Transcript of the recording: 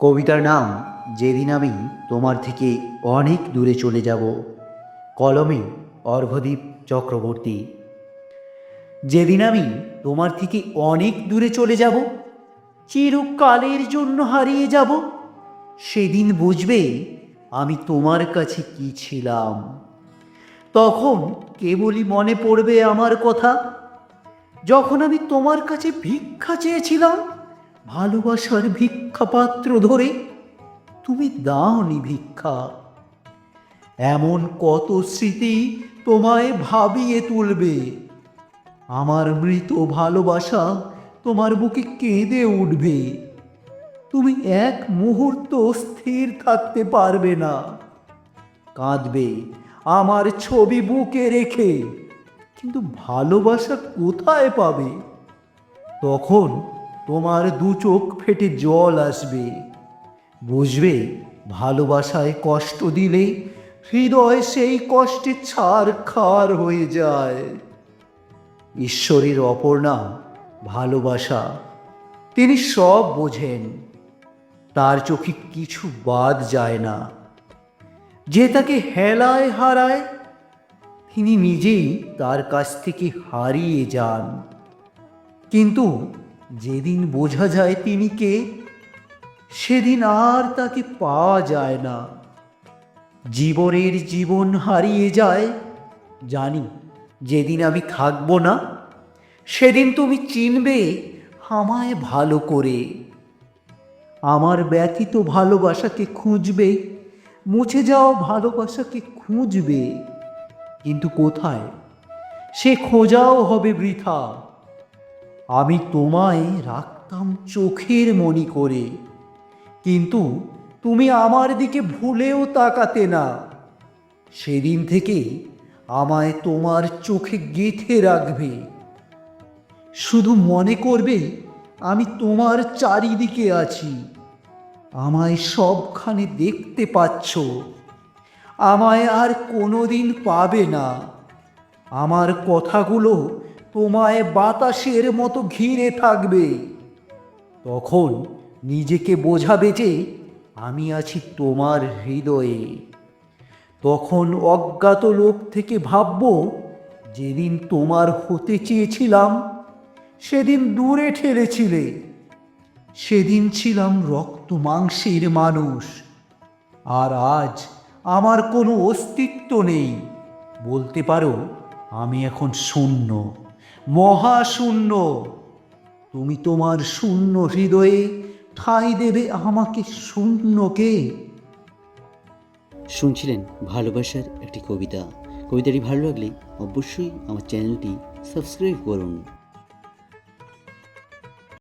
কবিতার নাম, যেদিন আমি তোমার থেকে অনেক দূরে চলে যাব, কলমে অর্ঘদ্বীপ চক্রবর্তী। যেদিন আমি তোমার থেকে অনেক দূরে চলে যাব, চিরকালের জন্য হারিয়ে যাব, সেদিন বুঝবে আমি তোমার কাছে কি ছিলাম। তখন কেবলই মনে পড়বে আমার কথা, যখন আমি তোমার কাছে ভিক্ষা চেয়েছিলাম ভালোবাসার ভিক্ষা পাত্র ধরে তুমি দাওনি ভিক্ষা। এমন কত স্মৃতি তোমায় ভাবিয়ে তুলবে। আমার মৃত ভালোবাসা তোমার বুকে কেঁদে উঠবে। তুমি এক মুহূর্ত স্থির থাকতে পারবে না। কাঁদবে আমার ছবি বুকে রেখে, কিন্তু ভালোবাসা কোথায় পাবে? তখন তোমার দু চোখ ফেটে জল আসবে। বুঝবে, ভালোবাসায় কষ্ট দিলে হৃদয় সেই কষ্টে ছাড় খার হয়ে যায়। ঈশ্বরের অপর নাম ভালোবাসা। তিনি সব বোঝেন। তার চোখে কিছু বাদ যায় না। যে তাকে হেলায় হারায়, তিনি নিজেই তার কাছ থেকে হারিয়ে যান। কিন্তু যেদিন বোঝা যায় তিনি কে, সেদিন আর তাকে পাওয়া যায় না। জীবনের জীবন হারিয়ে যায়। জানি, যেদিন আমি থাকব না, সেদিন তুমি চিনবে আমায় ভালো করে। আমার ব্যতীত ভালোবাসাকে খুঁজবে, মুছে যাওয়া ভালোবাসাকে খুঁজবে। কিন্তু কোথায়? সে খোঁজাও হবে বৃথা। আমি তোমায় রাখতাম চোখের মনি করে। কিন্তু তুমি আমার দিকে ভুলেও তাকাতে না। সেদিন থেকে আমায় তোমার চোখে গেঁথে রাখবে। শুধু মনে করবে আমি তোমার চারিদিকে আছি। আমায় সবখানে দেখতে পাচ্ছ। আমায় আর কোনোদিন পাবে না। আমার কথাগুলো তোমায় বাতাসের মতো ঘিরে থাকবে। তখন নিজেকে বোঝাবে যে আমি আছি তোমার হৃদয়ে। তখন অজ্ঞাত লোক থেকে ভাবব, যেদিন তোমার হতে চেয়েছিলাম, সেদিন দূরে ঠেলেছিলে। সেদিন ছিলাম রক্ত মাংসের মানুষ। আর আজ আমার কোনো অস্তিত্ব নেই। বলতে পারো, আমি এখন শূন্য। মহাশূন্য। তুমি তোমার শূন্য হৃদয়ে ঠাই দেবে আমাকে শূন্যকে। শুনছিলেন ভালোবাসার একটি কবিতা। কবিতাটি ভালো লাগলে অবশ্যই আমার চ্যানেলটি সাবস্ক্রাইব করুন।